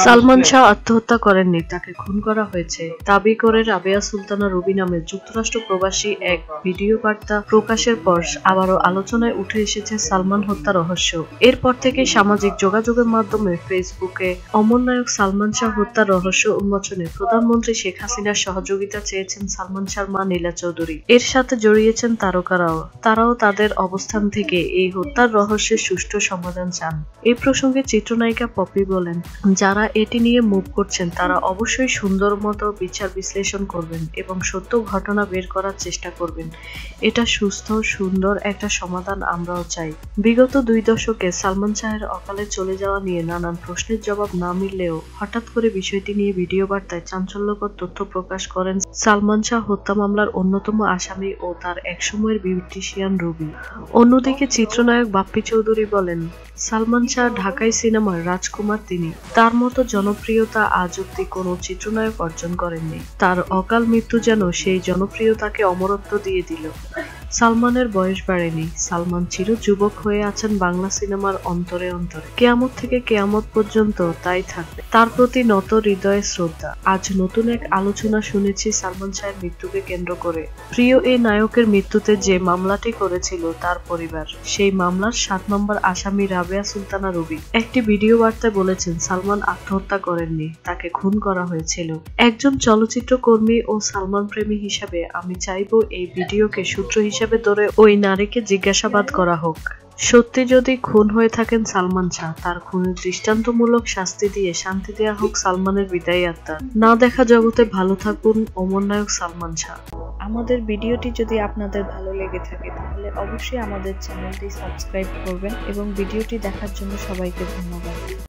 সালমান শাহ আত্মহত্যা করেননি তাকে খুন করা হয়েছে। দাবি করে রাবেয়া সুলতানা রুবি নামে যুক্তরাষ্ট্র প্রবাসী এক ভিডিও বার্তা প্রকাশের পর আবারও আলোচনায় উঠে এসেছে সালমান হত্যা রহস্য। এরপর থেকে সামাজিক যোগাযোগের মাধ্যমে ফেসবুকে অমর নায়ক সালমান শাহ হত্যার রহস্য উন্মোচনে প্রধানমন্ত্রী শেখ হাসিনার সহযোগিতা চেয়েছেন সালমান শাহর মা নীলা চৌধুরী। এর সাথে জড়িয়েছেন তারকারাও। তারাও তাদের অবস্থান থেকে এই হত্যার রহস্যের সুষ্ঠু সমাধান চান। এ প্রসঙ্গে চিত্রনায়িকা পপি বলেন যারা এটি নিয়ে মুভ করছেন, তারা অবশ্যই সুন্দর মতো বিচার বিশ্লেষণ করবেন এবং সত্য ঘটনা বের করার চেষ্টা করবেন। এটা সুস্থ, সুন্দর একটা সমাধান আমরাও চাই। বিগত দুই দশকে সালমান শাহের অকালে চলে যাওয়া নিয়ে নানান প্রশ্নের জবাব না মিললেও হঠাৎ করে বিষয়টি নিয়ে ভিডিও বার্তায় চাঞ্চল্যকর তথ্য প্রকাশ করেন সালমান শাহ হত্যা মামলার অন্যতম আসামি ও তার একসময়ের বিউটিশিয়ান রুবি। অন্যদিকে চিত্রনায়ক বাপ্পি চৌধুরী বলেন সালমান শাহ ঢাকাই সিনেমার রাজকুমার তিনি। তার মতো জনপ্রিয়তা আজ অব্দি কোনো চিত্রনায়ক অর্জন করেননি। তার অকাল মৃত্যু যেন সেই জনপ্রিয়তাকে অমরত্ব দিয়ে দিল। সালমানের বয়স বাড়েনি। সালমান চির যুবক হয়ে আছেন বাংলা সিনেমার অন্তরে অন্তরে। কেয়ামত থেকে কেয়ামত পর্যন্ত তাই থাকবে। তার প্রতি নত হৃদয়ে শ্রদ্ধা। আজ নতুন এক আলোচনা শুনেছি সালমান শাহের মৃত্যুকে কেন্দ্র করে। প্রিয় এই নায়কের মৃত্যুতে যে মামলাটি করেছিল তার পরিবার। সেই মামলার সাত নম্বর আসামি রাবেয়া সুলতানা রবি। একটি ভিডিও বার্তায় বলেছেন, সালমান আত্মহত্যা করেননি, তাকে খুন করা হয়েছিল। একজন চলচ্চিত্র কর্মী ও সালমান প্রেমী হিসাবে আমি চাইব এই ভিডিওকে সূত্র হিসেবে ধরে ওই নারীকে জিজ্ঞাসাবাদ করা হোক। সত্যি যদি খুন হয়ে থাকেন সালমান শাহ, তার খুনের দৃষ্টান্তমূলক শাস্তি দিয়ে শান্তি দেয়া হোক সালমানের বিদায়ী আত্মা। না দেখা জগতে ভালো থাকুন অমর নায়ক সালমান শাহ। আমাদের ভিডিওটি যদি আপনাদের ভালো লেগে থাকে, তাহলে অবশ্যই আমাদের চ্যানেলটি সাবস্ক্রাইব করবেন এবং ভিডিওটি দেখার জন্য সবাইকে ধন্যবাদ।